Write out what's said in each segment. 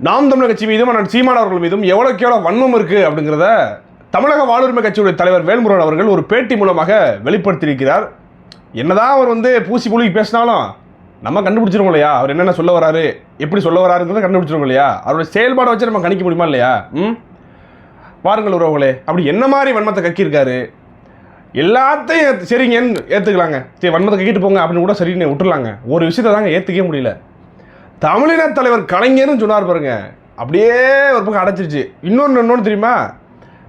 நாம் தமிழர் கட்சி மீதும் அண்ணன் சீமான் அவர்கள் மீதும் எவ்வளோக்கு எவ்வளோ வன்மம் இருக்குது அப்படிங்கிறத தமிழக வாழ்வுரிமை கட்சியுடைய தலைவர் வேல்முருகன் அவர்கள் ஒரு பேட்டி மூலமாக வெளிப்படுத்தியிருக்கிறார். என்னதான் அவர் வந்து பூசி புழுகி பேசினாலும் நம்ம கண்டுபிடிச்சிருவோம் இல்லையா? அவர் என்னென்ன சொல்ல வராரு எப்படி சொல்ல வராருங்கிறத கண்டுபிடிச்சிருவோம் இல்லையா? அவருடைய செயல்பாடை வச்சு நம்ம கணிக்க முடியுமா இல்லையா? ம்? பாருங்கள் உறவுகளே அப்படி என்ன மாதிரி வன்மத்தை கக்கியிருக்காரு? எல்லாத்தையும் சரிங்கன்னு ஏற்றுக்கலாங்க சரி வன்மத்தை கக்கிட்டு போங்க அப்படின்னு கூட சரின்னு விட்டுறலாங்க ஒரு விஷயத்தை தாங்க ஏற்றுக்கவே முடியல. தமிழின தலைவர் கலைஞர்னு சொன்னார் பாருங்க. அப்படியே ஒரு பக்கம் அடைச்சிருச்சு. இன்னொன்று இன்னொன்று தெரியுமா?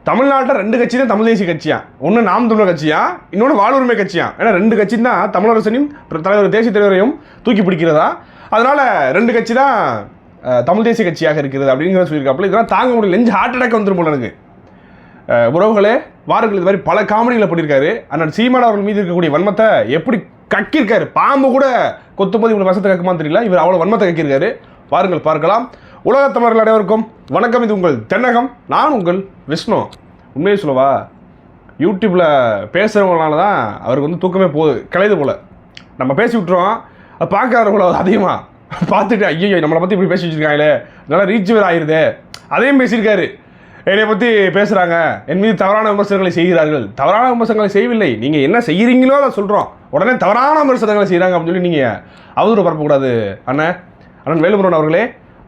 தமிழ்நாட்டில் ரெண்டு கட்சி தான் தமிழ் தேசிய கட்சியா? ஒன்று நாம் தமிழர் கட்சியா? இன்னொன்று வாழ்வுரிமை கட்சியா? ஏன்னா ரெண்டு கட்சி தான் தமிழரசனையும் தலைவர் தேசிய தலைவரையும் தூக்கி பிடிக்கிறதா? அதனால் ரெண்டு கட்சி தான் தமிழ் தேசிய கட்சியாக இருக்கிறது அப்படிங்கிறத சொல்லியிருக்காப்புல. இதெல்லாம் தாங்க முடியல. நெஞ்சு ஹார்ட் அட்டாக் வந்துடும் போல எனக்கு. உறவுகளே வாருங்கள். இது மாதிரி பல காமெடிகளை பண்ணியிருக்காரு. ஆனால் சீமான் அவர்கள் மீது இருக்கக்கூடிய வன்மத்தை எப்படி கக்கியிருக்காரு? பாம்பு கூட கொத்தும்போது இவ்வளோ வசத்தை கேட்குமா தெரியல. இவர் அவ்வளோ வன்மத்தை கேட்கிருக்காரு. பாருங்கள் பார்க்கலாம். உலக தமிழர்கள் அனைவருக்கும் வணக்கம். இது உங்கள் தென்னகம். நான் உங்கள் விஷ்ணு. உண்மையை சொல்லவா? யூடியூப்பில் பேசுகிறவங்களால தான் அவருக்கு வந்து தூக்கமே போகுது. கிளையுது போல். நம்ம பேசி விட்டுறோம் அது பார்க்காதவங்கள அதிகமாக பார்த்துட்டு ஐயோ நம்மளை பற்றி இப்படி பேசி வச்சுருக்காங்களே. நல்லா ரீச் வேறு ஆயிடுது அதையும் பேசியிருக்காரு. என்னை பற்றி பேசுகிறாங்க என் மீது தவறான விமர்சனங்களை செய்கிறார்கள். தவறான விமர்சனங்களை செய்யவில்லை. நீங்கள் என்ன செய்கிறீங்களோ அதை சொல்கிறோம் உடனே தவறான விமர்சனங்களை செய்கிறாங்க அப்படின்னு சொல்லி நீங்கள் அவதூறு பரப்பக்கூடாது. அண்ணன் அண்ணன் வேலுமுருகன் அவர்களே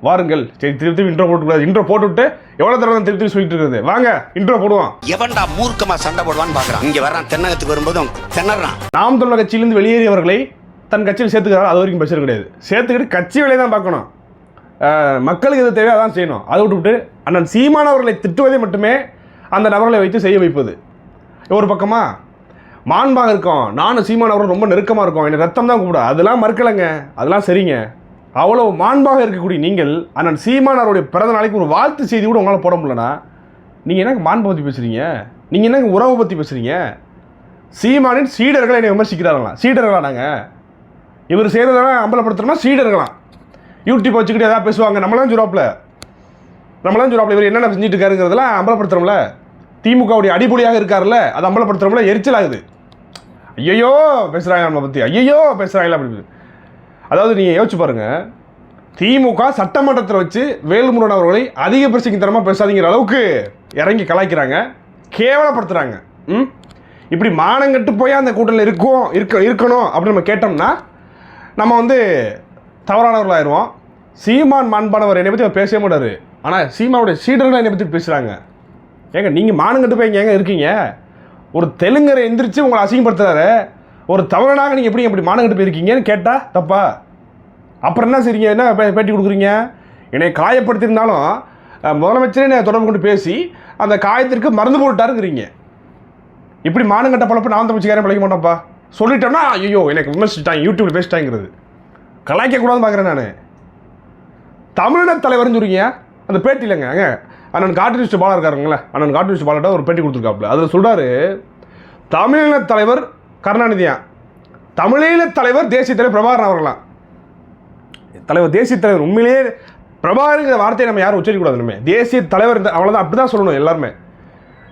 வாருங்கள். சரி திருப்பி திருப்பி இன்ட்ரோ போட்டுக்கூடாது. இன்ட்ரோ போட்டுவிட்டு எவ்வளோ தடவை திருப்பி திருப்பி சொல்லிட்டு இருக்கிறது? வாங்க இன்ட்ரோ போடுவோம். எவன்டா மூர்க்கமா சண்டை போடுவான்னு பாக்குறான். இங்க வர்றான் தென்னகத்துக்கு வரும்போது திணறான். நாம் தமிழர் கட்சியிலிருந்து வெளியேறியவர்களை தன் கட்சியில் சேர்த்துக்கிறார். அது வரைக்கும் பிரச்சனை கிடையாது. சேர்த்துக்கிட்டு கட்சி வேலையை தான் பார்க்கணும். மக்களுக்கு எது தேவையோ அதான் செய்யணும். அதை விட்டுவிட்டு அண்ணன் சீமான் அவர்களை திட்டுவதை மட்டுமே அந்த நபர்களை வைத்து செய்ய வைப்பது. ஒரு பக்கமா மாண்பாக இருக்கோம். நானும் சீமான் ரொம்ப நெருக்கமாக இருக்கும். எனக்கு ரத்தம் தான் கூப்பிட அதெல்லாம் மறுக்கலைங்க. அதெல்லாம் சரிங்க. அவ்வளோ மாண்பாக இருக்கக்கூடிய நீங்கள் அண்ணன் சீமான் அவருடைய பிறந்த நாளைக்கு ஒரு வாழ்த்து செய்தி கூட உங்களால் போட முடியலனா நீங்கள் என்னங்க மாண்பை பற்றி பேசுகிறீங்க நீங்கள் என்னங்க உறவை பற்றி பேசுகிறீங்க சீமானின் சீடர்களை என்னை விமர்சிக்கிறார்களாம் சீடர்களா நாங்கள் இவர் செய்கிறதெல்லாம் அம்பலப்படுத்துறோம்னா சீடர்களாம். யூடியூப் வச்சுக்கிட்டு எதாவது பேசுவாங்க. நம்மளாம் சொல்லுவாப்புல நம்மளாம் சொல்லுவாப்புல இவர் என்னென்ன செஞ்சுட்டு இருக்காருங்கிறதெல்லாம் அம்பலப்படுத்துகிறோம்ல திமுகவுடைய அடிப்பொலியாக இருக்காருல்ல. அது அம்பலப்படுத்துறோம்ல எரிச்சல் ஆகுது ஐயையோ பேசுகிறாங்க நம்மளை பற்றி ஐயையோ பேசுகிறாங்களா அப்படி அதாவது நீங்கள் யோசிச்சு பாருங்கள் திமுக சட்டமன்றத்தில் வச்சு வேலுமுருகன் அவர்களை அதிக பிரச்சனைத்தனமாக பேசாதீங்கிற அளவுக்கு இறங்கி கலாய்க்கிறாங்க. கேவலப்படுத்துகிறாங்க ம்? இப்படி மானங்கட்டு போய் அந்த கூட்டத்தில் இருக்கும் இருக்க இருக்கணும் அப்படின்னு நம்ம கேட்டோம்னா நம்ம வந்து தவறானவர்களாயிருவோம். சீமான் மாண்பானவர் என்னை பற்றி அவர் பேசவே மாட்டார். ஆனால் சீமானுடைய சீடர்கள் என்னை பற்றி பேசுகிறாங்க ஏங்க நீங்கள் மானங்கட்டு போய் இங்கே எங்கே இருக்கீங்க? ஒரு தெலுங்கரை எந்திரிச்சு உங்களை அசிங்கப்படுத்துறாரு. ஒரு தமிழனாக நீங்கள் எப்படி இப்படி மானங்கிட்டு போயிருக்கீங்கன்னு கேட்டால் தப்பா? அப்புறம் என்ன செய்றீங்க? என்ன பேட்டி கொடுக்குறீங்க? என்னை காயப்படுத்தியிருந்தாலும் முதலமைச்சரே என்னை தொடர்பு கொண்டு பேசி அந்த காயத்திற்கு மருந்து போட்டாருங்கிறீங்க இப்படி மானங்கட்ட பழப்ப நான் தமிழ்ச்சிக்காரன் பிழைக்க மாட்டேன்ப்பா. சொல்லிட்டோம்னா ஐயோ எனக்கு விமர்சிட்டாங்க யூடியூப்ல பேசிட்டாங்கிறது. கலாய்க்கக்கூடாதுன்னு பார்க்குறேன் நான். தமிழின தலைவர்னு சொல்றீங்க? அந்த பேட்டி இல்லைங்க அண்ணன் கார்டூனிஸ்ட் பாலா இருக்காருங்களே அண்ணன் கார்டூனிஸ்ட் பாலாட்ட ஒரு பேட்டி கொடுத்துருக்காப்புல. அதில் சொல்கிறாரு தமிழின தலைவர் கருணாநிதியா தமிழீழ தலைவர் தேசிய தலைவர் பிரபாகரன் அவர்களாம் தலைவர் தேசிய தலைவர் உண்மையிலேயே பிரபாகருங்கிற வார்த்தையை நம்ம யாரும் உச்சரிக்கக்கூடாது நம்ம தேசிய தலைவர் இந்த- அப்படி தான் சொல்லணும் எல்லாருமே.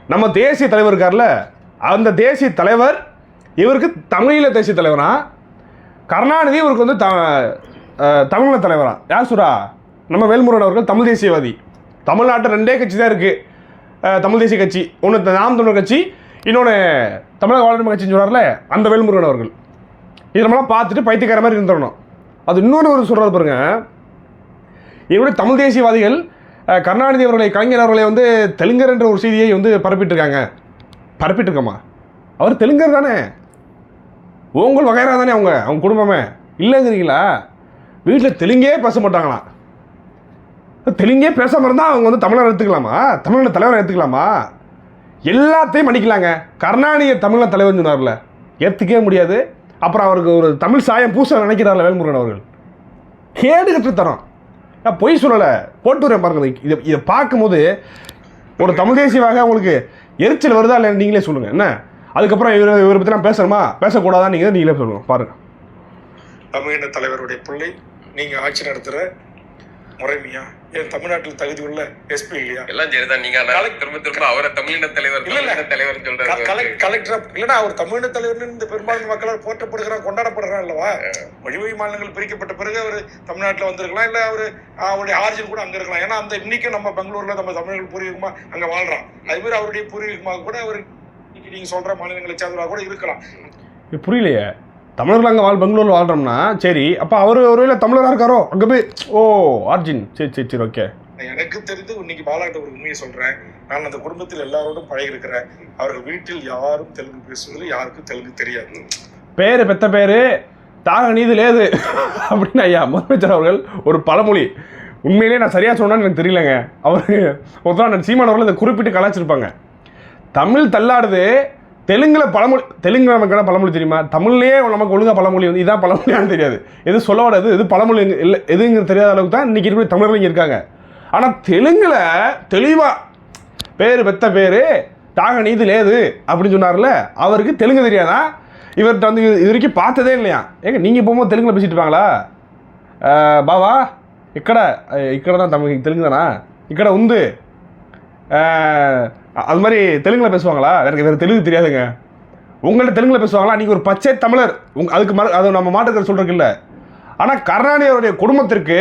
நம்ம தேசிய தலைவர் இருக்கார்ல அந்த தேசிய தலைவர் இவருக்கு தமிழீழ தேசிய தலைவரா? கருணாநிதி இவருக்கு வந்து த தமிழ தலைவரா? யார் சுரா நம்ம வேல்முருகன் அவர்கள் தமிழ் தேசியவாதி. தமிழ்நாட்டில் ரெண்டே கட்சி தான் இருக்குது தமிழ் தேசிய கட்சி ஒன்று நாம் தமிழர் கட்சி இன்னொன்று தமிழக வாழ்வு கட்சின்னு சொல்கிறார்ல அந்த வேல்முருகன் அவர்கள். இது நம்மளாம் பார்த்துட்டு பைத்தியக்கார மாதிரி இருந்துடணும். அது இன்னொரு ஒரு சொல்கிறது பாருங்க இவருடைய தமிழ் தேசியவாதிகள் கருணாநிதி அவர்களை கலைஞர் அவர்களை வந்து தெலுங்கர் என்ற ஒரு செய்தியை வந்து பரப்பிட்டு இருக்காங்க அவர் தெலுங்கர் தானே? உங்கள் வகைரா தானே அவங்க? அவங்க குடும்பமே. இல்லைங்கிறீங்களா? வீட்டில் தெலுங்கே பேச மாட்டாங்களாம். தெலுங்கே பேசாமல் இருந்தால் அவங்க வந்து தமிழரை எடுத்துக்கலாமா தமிழக தலைவரை எடுத்துக்கலாமா எல்லாத்தையும் மன்னிக்கலாங்க. கருணாநிதி தமிழில் தலைவர்னு சொன்னார்ல. ஏற்றுக்கவே முடியாது. அப்புறம் அவருக்கு ஒரு தமிழ் சாயம் பூச நினைக்கிறார்ல வேல்முருகன் அவர்கள். கேடு கற்றுத்தரோம். நான் பொய் சொல்லலை. போட்டு வரேன் பாருங்க. இதை- இதை பார்க்கும்போது ஒரு தமிழ் தேசியவாக உங்களுக்கு எரிச்சல் வருதா இல்லை நீங்களே சொல்லுங்கள் என்ன? அதுக்கப்புறம் இவர் இவரை பற்றி நான் பேசணுமா? பேசக்கூடாதா நீங்கள் நீங்களே சொல்லுங்கள் பாருங்கள் தமிழின தலைவருடைய பிள்ளை நீங்கள் ஆட்சி நடத்துகிற முறைமையாக ஏன் தமிழ்நாட்டில் தகுதி உள்ள எஸ்பி இல்லையா? எல்லாம் சரிதான். நீங்க திரும்ப திரும்ப அவரை தமிழின தலைவர் இல்ல. தமிழின தலைவர் சொல்றாரு கலெக்ட் கலெக்டர் இல்லைன்னா அவர் தமிழ்நாடு தலைவர்னு இந்த பெரும்பான்மை மக்களால் போற்றப்படுகிறான் கொண்டாடப்படுறான் அல்லவா? மொழிவழி மாநிலங்கள் பிரிக்கப்பட்ட பிறகு அவர் தமிழ்நாட்டில் வந்திருக்கலாம் இல்லை அவர் அவருடைய ஆரிஜின் கூட அங்கே இருக்கலாம். ஏன்னா அந்த இன்னைக்கும் நம்ம பெங்களூர்ல நம்ம தமிழர்கள் பூர்வீகமா அங்கே வாழ்றான் அது மாதிரி அவருடைய பூர்வீகமாக கூட அவர் இன்னைக்கு நீங்க சொல்ற மாநிலங்களை சேர்ந்தவராக கூட இருக்கலாம். இது புரியலையே. தமிழர்கள் அங்கே வாழ் பெங்களூரில் வாழ்கிறோம்னா சரி அப்போ அவர் ஒருவேளை தமிழராக இருக்காரோ? அங்கே போய் ஓ ஆர்ஜின் சரி சரி சரி ஓகே எனக்கு தெரிந்து இன்னைக்கு பாலாட்ட ஒரு உண்மையை சொல்றேன். நான் அந்த குடும்பத்தில் எல்லாரோடும் பழகி இருக்கிறேன் அவர்கள் வீட்டில் யாரும் தெலுங்கு பேசுவதில் யாருக்கும் தெலுங்கு தெரியாது. பேர் பெத்த பேர் தாக நீதி லேது. அப்படின்னு ஐயா முதலமைச்சர் அவர்கள் ஒரு பழமொழி. உண்மையிலேயே நான் சரியாக சொன்னான்னு எனக்கு தெரியலங்க. அவர் ஒருத்தர் நான் சீமான் அவர்கள் இதை குறிப்பிட்டு கலாச்சிருப்பாங்க தமிழ் தள்ளாடுது தெலுங்குல பழமொழி தெலுங்கு நமக்கு என்ன பழமொழி தெரியுமா தமிழ்லேயே நமக்கு ஒழுங்கா பழமொழி வந்து இதான் பழமொழியான்னு தெரியாது எது சொல்ல வராது எது பழமொழி எங்க- இல்லை எதுங்கிற தெரியாத அளவுக்கு தான் இன்றைக்கி இருக்கிற தமிழர்கள் இங்கே இருக்காங்க ஆனால் தெலுங்குல தெளிவாக பேர் பெத்த பேர் தாக நீதி லேது அப்படின்னு சொன்னார்ல அவருக்கு தெலுங்கு தெரியாதா இவர்கிட்ட வந்து இது இது வரைக்கும் பார்த்ததே இல்லையா ஏங்க நீங்கள் போகும்போது தெலுங்குல பேசிட்டு இருப்பாங்களா அஹ், பாவா ఇక్కడ ఇక్కడ தான் தமிழ் தெலுங்கு தானா ఇక్కడ உந்து அஹ், அது மாதிரி தெலுங்குல பேசுவாங்களா? எனக்கு வேறு தெலுங்கு தெரியாதுங்க. உங்கள்ட்ட தெலுங்குல பேசுவாங்களா? நீங்கள் ஒரு பச்சை தமிழர். உங்க அதுக்கு மறு அது நம்ம மாட்டுக்கிற சொல்கிறதுக்கு இல்லை. ஆனால் கருணாநிதியோடைய குடும்பத்திற்கு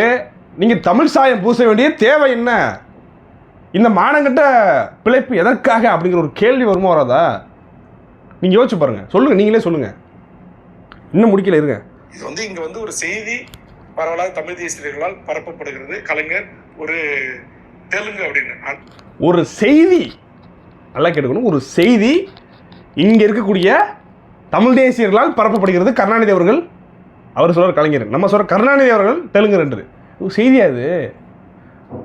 நீங்கள் தமிழ் சாயம் பூச வேண்டிய தேவை என்ன? இந்த மானங்கட்ட பிழைப்பு எதற்காக அப்படிங்கிற ஒரு கேள்வி வருமா வராதா? நீங்கள் யோசிச்சு பாருங்கள் சொல்லுங்கள் நீங்களே சொல்லுங்கள் இன்னும் முடிக்கல இருங்க. இது வந்து இங்க வந்து ஒரு செய்தி பரவலாக தமிழ் தேசியர்களால் பரப்பப்படுகிறது. கலைஞர் ஒரு தெலுங்கு அப்படின்னு. ஒரு செய்தி நல்லா கேட்டுக்கணும். ஒரு செய்தி இங்கே இருக்கக்கூடிய தமிழ் தேசியர்களால் பரப்பப்படுகிறது. கருணாநிதி அவர்கள் அவர் சொல்கிற கலைஞர். நம்ம சொல்கிற கருணாநிதி அவர்கள் தெலுங்கர் என்று. செய்தியா அது?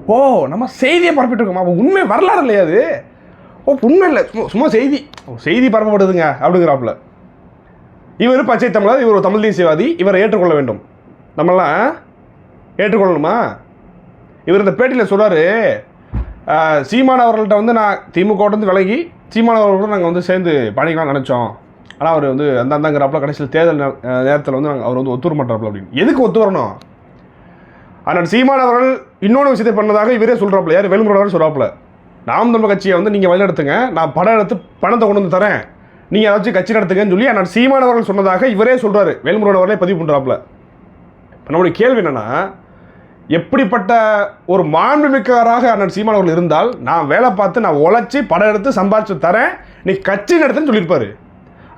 ஓ நம்ம செய்தியை பரப்பிட்டுருக்கோமா? அப்போ உண்மை வரலாறு இல்லையா அது? ஓ உண்மை இல்லை. சும்மா சும்மா செய்தி. செய்தி பரப்பப்படுதுங்க அப்படிங்கிறாப்புல. இவர் பச்சை தமிழர் இவர் தமிழ் தேசியவாதி. இவரை ஏற்றுக்கொள்ள வேண்டும். நம்மளாம் ஏற்றுக்கொள்ளணுமா? இவர் இந்த பேட்டியில் சொல்கிறார் சீமான் அவர்கள்ட்ட வந்து நான் திமுக விலகி சீமான் அவர்களோட நாங்கள் வந்து சேர்ந்து பண்ணிக்கலாம்னு நினச்சோம். ஆனால் அவர் வந்து அந்த கடைசியில் தேர்தல் நேரத்தில் வந்து நாங்கள் அவர் வந்து ஒத்துவர வர அப்படின்னு. எதுக்கு ஒத்து வரணும்? ஆனால் சீமான் அவர்கள் இன்னொன்று விஷயத்தை பண்ணதாக இவரே சொல்கிறாப்புல யார்? வேலுமுருகன் சொல்கிறாப்புல நாம் தமிழ் கட்சியை வந்து நீங்கள் வழிநடத்துங்க நான் படம் எடுத்து பணத்தை கொண்டு வந்து தரேன். நீங்கள் ஏதாச்சும் கட்சி நடத்துங்கன்னு சொல்லி ஆனால் சீமான் அவர்கள் சொன்னதாக இவரே சொல்கிறாரு வேலுமுருகன் அவர்களே பதிவு பண்ணுறாப்புல இப்போ நம்மளுடைய கேள்வி என்னென்னா எப்படிப்பட்ட ஒரு மாண்புமிக்கவராக அண்ணன் சீமான் அவர்கள் இருந்தால் நான் வேலை பார்த்து நான் உழைச்சி படம் எடுத்து சம்பாதிச்சு தரேன் நீ கட்சி நடத்துன்னு சொல்லியிருப்பாரு.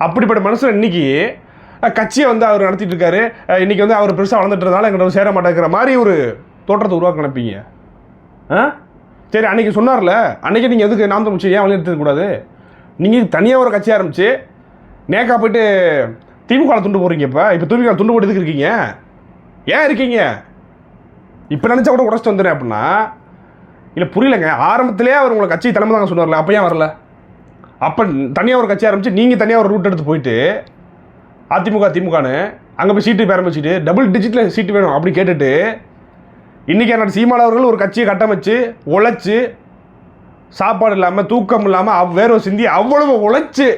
அப்படிப்பட்ட மனுஷன் இன்னைக்கு கட்சியை வந்து அவர் நடத்திட்டு இருக்காரு. இன்னைக்கு வந்து அவர் பெருசாக வளர்ந்துட்டுறதுனால எங்கிட்ட வந்து சேர மாட்டேங்கிற மாதிரி ஒரு தோற்றத்தை உருவாக்க நினைப்பீங்க. ஆ சரி அன்றைக்கி சொன்னார்ல அன்றைக்கி நீங்கள் எதுக்கு நாம் தமிழ்ச்சி ஏன் வழி கூடாது? நீங்கள் தனியாக ஒரு கட்சி ஆரம்பித்து நேக்கா போயிட்டு திமுக துண்டு போடுறீங்க இப்போ. இப்போ திமுக துண்டு போட்டு எதுக்கு இருக்கீங்க? ஏன் இருக்கீங்க? இப்போ நினச்சா கூட உடச்சிட்டு வந்துடுறேன் அப்படின்னா இல்லை புரியலங்க ஆரம்பத்திலே அவர் உங்களை கட்சி தலைமை தாங்க சொன்னார்ல அப்போ ஏன் வரல? அப்போ தனியாக ஒரு கட்சி ஆரம்பிச்சு நீங்கள் தனியாக ஒரு ரூட் எடுத்து போயிட்டு அதிமுக திமுகன்னு அங்கே போய் சீட்டு ஆரம்பிச்சுட்டு டபுள் டிஜிட்டில் சீட்டு வேணும் அப்படி கேட்டுட்டு இன்றைக்கி என்னோட சீமான் அவர்கள் ஒரு கட்சியை கட்டமைச்சு உழைச்சி சாப்பாடு இல்லாமல் தூக்கம் இல்லாமல் அவ் வேர்வை சிந்தி அவ்வளவு உழைச்சி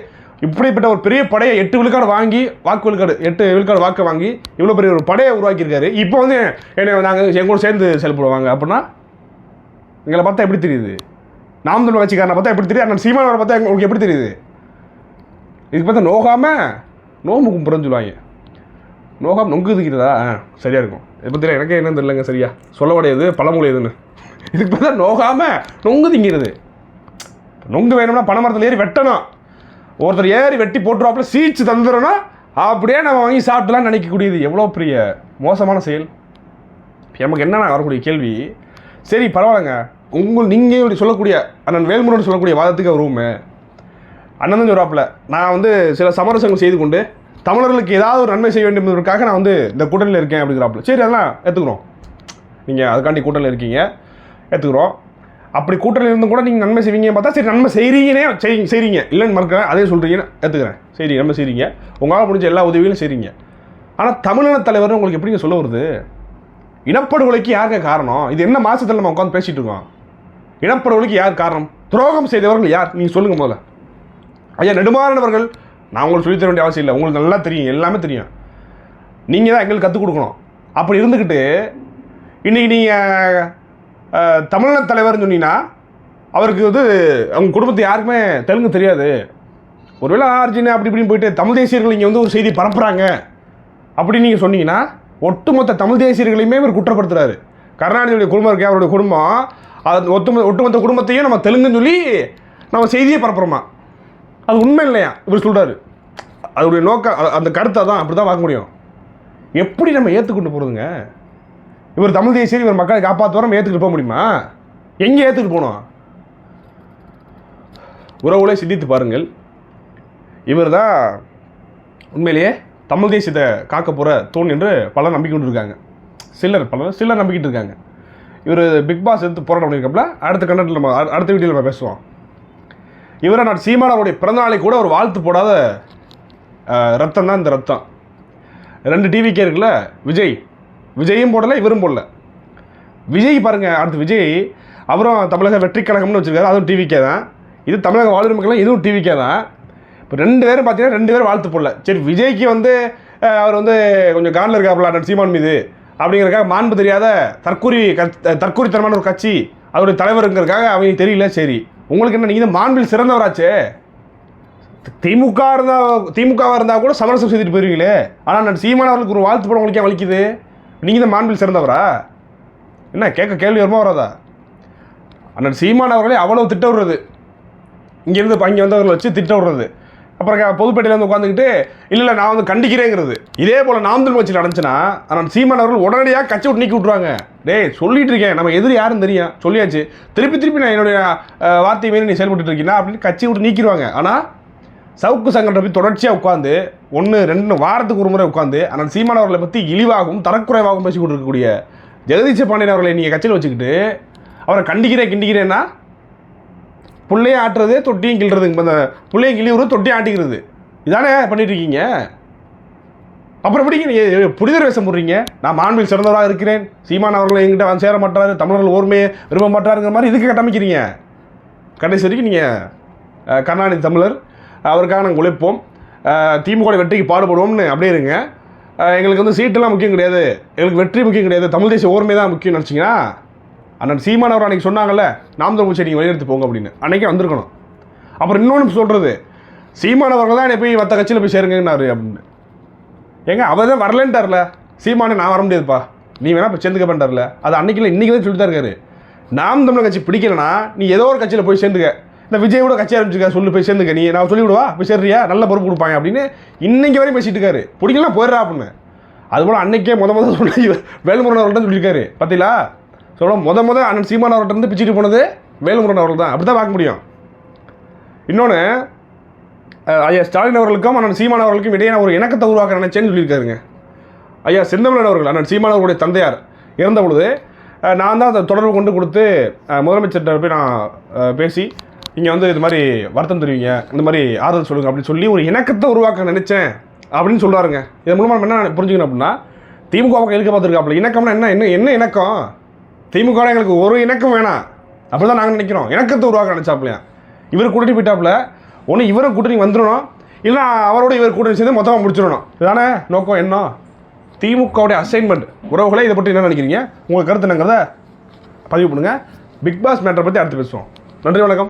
இப்படிப்பட்ட ஒரு பெரிய படையை எட்டு விழுக்காடு வாங்கி வாக்கு விழுக்காடு எட்டு விழுக்காடு வாக்கு வாங்கி இவ்வளோ பெரிய ஒரு படையை உருவாக்கியிருக்காரு. இப்போ வந்து என்னை நாங்கள் எங்கூட சேர்ந்து செயல்படுவாங்க அப்படின்னா எங்களை பார்த்தா எப்படி தெரியுது? நாம் தமிழ் கட்சிக்காரனை பார்த்தா எப்படி தெரியுது? அண்ணன் சீமானவரை பார்த்தா உங்களுக்கு எப்படி தெரியுது? இதுக்கு பார்த்தா நோகாமல் நோம்பு கும்புறன்னு சொல்லுவாங்க. நோகாமல் நொங்கு திக்கிறதா ஆ சரியாக இருக்கும். இதை பற்றி எனக்கே என்ன தெரியலங்க சரியா? சொல்ல உடையது பழமொழி எதுன்னு. இதுக்கு பார்த்தா நோகாமல் நொங்கு திங்கிறது. நொங்கு வேணும்னா பனை மரத்தில் ஏறி வெட்டணும். ஒருத்தர் ஏறி வெட்டி போட்டுருவாப்புல சீச்சு தந்துடுறோன்னா அப்படியே நம்ம வாங்கி சாப்பிட்டுலாம் நினைக்கக்கூடியது. எவ்வளோ பெரிய மோசமான செயல். நமக்கு என்னென்ன வரக்கூடிய கேள்வி. சரி பரவாயில்லைங்க. உங்கள் நீங்கள் இப்படி சொல்லக்கூடிய அண்ணன் வேல்முருகன் சொல்லக்கூடிய வாதத்துக்கு வருவோமே அண்ணன் தான் சொல்கிறாப்புல நான் வந்து சில சமரசங்கள் செய்து கொண்டு தமிழர்களுக்கு ஏதாவது ஒரு நன்மை செய்ய வேண்டும் என்பதற்காக நான் வந்து இந்த கூட்டணியில் இருக்கேன் அப்படிங்கிறாப்புல. சரி அதெல்லாம் ஏற்றுக்குறோம் நீங்கள் அதுக்காண்டி கூட்டணியில் இருக்கீங்க. ஏற்றுக்குறோம் அப்படி கூட்டணியில் இருந்தும் கூட நீங்கள் நன்மை செய்வீங்க பார்த்தா சரி நன்மை செய்கிறீங்கனே செய் செய்கிறீங்க இல்லைன்னு மறுக்கிறேன் அதே சொல்கிறீங்கன்னு ஏற்றுக்கிறேன் சரி நன்மை செய்கிறீங்க உங்களால் முடிஞ்ச எல்லா உதவிகளும் செய்கிறீங்க ஆனால் தமிழின தலைவர்னு உங்களுக்கு எப்படிங்க சொல்ல வருது? இனப்படுகொலைக்கு யாருங்க காரணம்? இது என்ன மாதத்தில் நம்ம உட்காந்து பேசிகிட்டு இருக்கோம்? இனப்படுகொலைக்கு யார் காரணம்? துரோகம் செய்தவர்கள் யார்? நீங்கள் சொல்லுங்கள் முதல்ல. ஐயா நெடுமாறனவர்கள் நான் உங்களுக்கு சொல்லித்தர வேண்டிய அவசியம் இல்லை. உங்களுக்கு நல்லா தெரியும் எல்லாமே தெரியும். நீங்கள் தான் எங்களுக்கு கற்றுக் கொடுக்கணும். அப்படி இருந்துக்கிட்டு இன்றைக்கி நீங்கள் தமிழ்நாடு தலைவர்னு சொன்னீங்கன்னா அவருக்கு வந்து அவங்க குடும்பத்தை யாருக்குமே தெலுங்கு தெரியாது. ஒருவேளை ஆர்ஜின் அப்படி இப்படின்னு போயிட்டு தமிழ் தேசியர்கள் இங்கே வந்து ஒரு செய்தி பரப்புகிறாங்க அப்படின்னு நீங்கள் சொன்னீங்கன்னா ஒட்டுமொத்த தமிழ் தேசியர்களையுமே இவர் குற்றப்படுத்துறாரு. கருணாநிதியுடைய குடும்பம் இருக்கே அவருடைய குடும்பம். அது ஒட்டுமொத்த ஒட்டுமொத்த குடும்பத்தையும் நம்ம தெலுங்குன்னு சொல்லி நம்ம செய்தியை பரப்புறோமா? அது உண்மை இல்லையா? இவர் சொல்கிறாரு அதோடைய நோக்கம் அந்த கருத்தை தான் அப்படி தான் பார்க்க முடியும். எப்படி நம்ம ஏற்றுக்கொண்டு போகிறதுங்க இவர் தமிழ் தேசியர் இவர் மக்களை காப்பாற்றுவார் ஏற்றுக்கிட்டு போக முடியுமா? எங்கே ஏற்றுக்கிட்டு போகணும்? உறவுகளை சிந்தித்து பாருங்கள். இவர் தான் உண்மையிலேயே தமிழ் தேசியத்தை காக்க போகிற தூண் என்று பலர் நம்பிக்கொண்டு இருக்காங்க சிலர் பலர் சிலர் நம்பிக்கிட்டு இருக்காங்க. இவர் பிக் பாஸ் எடுத்து போராட்டம் பண்ணியிருக்கப்பல? அடுத்த கண்டத்தில் நம்ம அடுத்த வீடியோவில் நம்ம பேசுவோம். இவரை நான் சீமானவருடைய பிறந்தநாளை கூட ஒரு வாழ்த்து போடாத ரத்தம் தான் இந்த ரத்தம். ரெண்டு டிவிக்கே இருக்குல்ல? விஜய் விஜயும் போடலை இவரும் போடல. விஜய் பாருங்க அடுத்து விஜய் அவரும் தமிழக வெற்றி கழகம்னு வச்சுருக்காரு அதுவும் டிவிக்கே தான். இது தமிழக வாழ்வு மக்கள் இதுவும் டிவிக்கே தான். இப்போ ரெண்டு பேரும் பார்த்தீங்கன்னா ரெண்டு பேரும் வாழ்த்து போடல. சரி விஜய்க்கு வந்து அவர் வந்து கொஞ்சம் காண்டில் இருக்காப்புல அண்ணன் சீமான் மீது அப்படிங்கிறக்காக மாண்பு தெரியாத தற்கூரி கட்சி தற்கூரித்தனமான ஒரு கட்சி அதோடைய தலைவருங்கிறதுக்காக அவங்க தெரியல சரி. உங்களுக்கு என்ன நீங்கள் மாண்பில் சிறந்தவராச்சே? திமுக இருந்தால் திமுகவாக இருந்தால் கூட சமரசம் செய்துட்டு போயிருவீங்களே. ஆனால் நான் சீமான் அவர்களுக்கு ஒரு வாழ்த்து போட உங்களுக்கு வலிக்குது. நீங்கள் தான் மாண்பில் சிறந்தவரா? என்ன கேட்க கேள்வி வருமா வராதா? அண்ணன் சீமான் அவர்களே அவ்வளோ திட்ட விடுறது. இங்கேருந்து அங்கே வந்தவர்களை வச்சு திட்ட விடுறது. அப்புறம் பொதுப்பேட்டையில் வந்து உட்காந்துக்கிட்டு இல்லை இல்லை நான் வந்து கண்டிக்கிறேங்கிறது. இதே போல் நாம் தமிழ் வச்சு நடந்துச்சுன்னா அண்ணன் சீமான் அவர்கள் உடனடியாக கட்சி விட்டு நீக்கி விட்ருவாங்க டேய் சொல்லிட்டு இருக்கேன். நம்ம எதிரி யாருன்னு தெரியும். சொல்லியாச்சு. திருப்பி திருப்பி நான் என்னுடைய வார்த்தையை வார்த்தை மீறி நீ செயல்பட்டு இருக்கீங்கன்னா அப்படின்னு கட்சி விட்டு நீக்கிடுவாங்க. ஆனால் சவுக்கு சங்கன்ற போய் தொடர்ச்சியாக உட்காந்து ஒன்று ரெண்டு வாரத்துக்கு ஒரு முறை உட்காந்து ஆனால் சீமான் அவர்களை பற்றி இழிவாகவும் தரக்குறைவாகவும் பேசி கொண்டிருக்கக்கூடிய ஜெகதீஷ பாண்டியன் அவர்களை நீங்கள் கட்சியில் வச்சுக்கிட்டு அவரை கண்டிக்கிறேன் கிண்டிக்கிறேன்னா புள்ளையும் ஆட்டுறது தொட்டியும் கிள்றது இந்த பிள்ளையும் கிழிவுறது தொட்டியும் ஆட்டிக்கிறது. இதானே பண்ணிட்டுருக்கீங்க அப்புறம் எப்படிங்க நீங்கள் புரிதர் வேஷம் போடுறீங்க? நான் மாண்பில் சிறந்தவராக இருக்கிறேன். சீமான் அவர்கள் எங்கிட்ட வந்து சேர மாட்டாரு. தமிழர்கள் ஓர்மையை விரும்ப மாட்டாருங்கிற மாதிரி இதுக்கு கட்டமைக்கிறீங்க. கடைசி வரைக்கும் நீங்கள் கருணாநிதி தமிழர் அவருக்காக நாங்கள் உழைப்போம். திமுக வெற்றிக்கு பாடுபடுவோம்னு அப்படியே இருங்க. எங்களுக்கு வந்து சீட்டெல்லாம் முக்கியம் கிடையாது. எங்களுக்கு வெற்றி முக்கியம் கிடையாது. தமிழ் தேசிய ஓர்மை தான் முக்கியம் நினச்சிங்கன்னா அண்ணன் சீமான் அவர் அன்றைக்கி சொன்னாங்கல்ல நாம் தமிழ் நீங்கள் வழிநடத்தி போங்க அப்படின்னு. அன்றைக்கே வந்திருக்கணும். அப்புறம் இன்னொன்று சொல்கிறது சீமான் அவர்கள் தான் என்னை போய் மற்ற கட்சியில் போய் சேருங்கன்னாரு அப்படின்னு. ஏங்க அவர் தான் வரலன்ட்டார்ல. சீமானே நான் வர முடியாதுப்பா. நீ வேணா இப்போ சேர்ந்துக்க பண்ணிட்டார்ல அது அன்றைக்கில் இல்லை இன்றைக்கி தான் சொல்லிட்டு தான் இருக்காரு. நாம் தமிழர் கட்சி பிடிக்கலனா நீ ஏதோ ஒரு கட்சியில் போய் சேர்ந்துக்க. இந்த விஜய் கூட கட்சி ஆரம்பிச்சிருக்கா சொல்லு போய் சேர்ந்துக்க. நீ நான் சொல்லிவிடுவா? போய் சேர்றியா? நல்ல பொறுப்பு கொடுப்பாங்க அப்படின்னு இன்னைக்கு வரையும் பேசிட்டு இருக்காரு. பிடிக்கலாம் போயிடுறா அப்படின்னு. அதுபோல் அன்னைக்கே முத முத சொல்லி வேலுமுருகன் அவர்கள்ட்ட சொல்லியிருக்காரு. பார்த்தீங்களா சொல்ல முத முத அண்ணன் சீமான் அவர்கிட்ட இருந்து பிச்சுட்டு போனது வேலுமுருகன் அவர்கள் தான். அப்படி தான் பார்க்க முடியும். இன்னொன்று ஐயா ஸ்டாலின் அவர்களுக்கும் அண்ணன் சீமான் அவர்களுக்கும் இடையே நான் ஒரு இணக்கத்தை உருவாக்க நினைச்சேன்னு சொல்லியிருக்காருங்க. ஐயா செந்தமிழன் அவர்கள் அண்ணன் சீமான் அவர்களுடைய தந்தையார். இறந்த பொழுது நான் தான் அதை தொடர்பு கொண்டு கொடுத்து முதலமைச்சர்கிட்ட போய் நான் பேசி நீங்கள் வந்து இது மாதிரி வருத்தம் தெரிவிங்க இந்த மாதிரி ஆதரவு சொல்லுங்கள் அப்படின்னு சொல்லி ஒரு இணக்கத்தை உருவாக்க நினச்சேன் அப்படின்னு சொல்றாருங்க. இதன் மூலமாக நம்ம என்ன புரிஞ்சுக்கணும் அப்படின்னா திமுக பக்கம் பார்த்துருக்காப்புல? இணக்கம்னா என்ன? என்ன என்ன இணக்கம்? திமுக எங்களுக்கு ஒரு இணக்கம் வேணாம். அப்படி தான் நாங்கள் நினைக்கிறோம். இணக்கத்தை உருவாக்க நினச்சாப்லையா இவர் கூட்டிட்டு போயிட்டாப்புல. ஒன்று இவரை கூட்டணி வந்துடணும். இல்லை அவரோட இவர் கூட்டணி சேர்ந்து மொத்தமாக முடிச்சிடணும். இதுதானே நோக்கம் என்ன திமுகவுடைய அசைன்மெண்ட் உறவுகளை இதை பற்றி என்ன நினைக்கிறீங்க? உங்கள் கருத்து என்னங்கிறத பதிவு பண்ணுங்கள் பிக் பாஸ் மேட்டரை பற்றி அடுத்து பேசுவோம். நன்றி வணக்கம்.